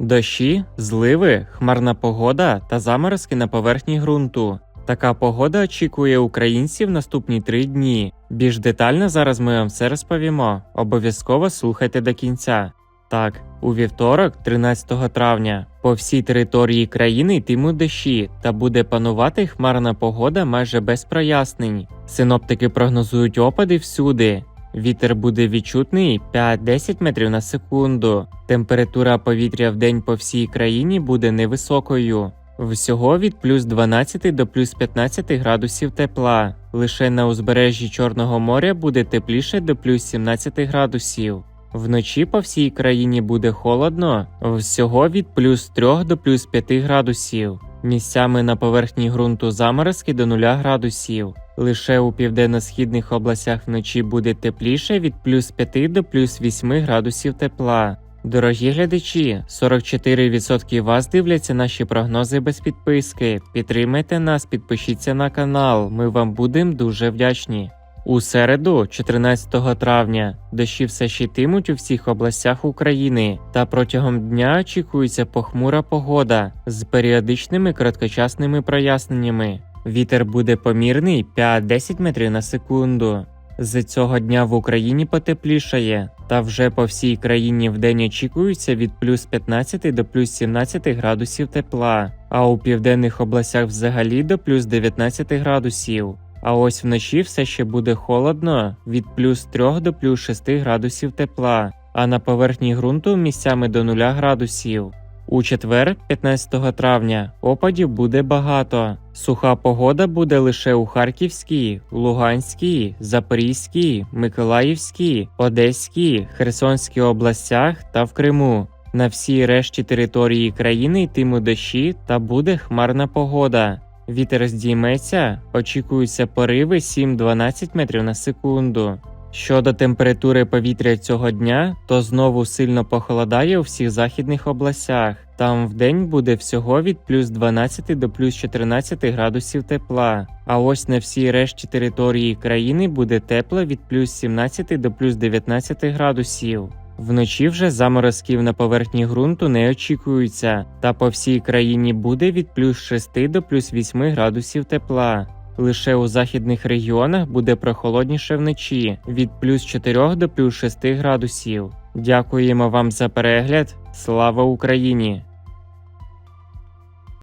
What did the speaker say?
Дощі, зливи, хмарна погода та заморозки на поверхні ґрунту. Така погода очікує українців наступні три дні. Більш детально зараз ми вам все розповімо. Обов'язково слухайте до кінця. Так, у вівторок, 13 травня, по всій території країни йтимуть дощі та буде панувати хмарна погода майже без прояснень. Синоптики прогнозують опади всюди. Вітер буде відчутний 5-10 метрів на секунду. Температура повітря в день по всій країні буде невисокою. Всього від плюс 12 до плюс 15 градусів тепла. Лише на узбережжі Чорного моря буде тепліше до плюс 17 градусів. Вночі по всій країні буде холодно, всього від плюс 3 до плюс 5 градусів. Місцями на поверхні ґрунту заморозки до 0 градусів. Лише у південно-східних областях вночі буде тепліше від плюс 5 до плюс 8 градусів тепла. Дорогі глядачі, 44% вас дивляться наші прогнози без підписки. Підтримайте нас, підпишіться на канал. Ми вам будемо дуже вдячні. У середу, 14 травня, дощі все ще йтимуть у всіх областях України, та протягом дня очікується похмура погода з періодичними короткочасними проясненнями. Вітер буде помірний 5-10 метрів на секунду. З цього дня в Україні потеплішає, та вже по всій країні вдень очікується від плюс 15 до плюс 17 градусів тепла, а у південних областях взагалі до плюс 19 градусів. А ось вночі все ще буде холодно від плюс 3 до плюс 6 градусів тепла, а на поверхні ґрунту місцями до 0 градусів. У четвер, 15 травня, опадів буде багато. Суха погода буде лише у Харківській, Луганській, Запорізькій, Миколаївській, Одеській, Херсонській областях та в Криму. На всій решті території країни йтимуть дощі та буде хмарна погода. Вітер здійметься, очікуються пориви 7-12 метрів на секунду. Щодо температури повітря цього дня, то знову сильно похолодає у всіх західних областях. Там вдень буде всього від плюс 12 до плюс 14 градусів тепла. А ось на всій решті території країни буде тепло від плюс 17 до плюс 19 градусів. Вночі вже заморозків на поверхні ґрунту не очікується, та по всій країні буде від плюс 6 до плюс 8 градусів тепла. Лише у західних регіонах буде прохолодніше вночі від плюс 4 до плюс 6 градусів. Дякуємо вам за перегляд. Слава Україні!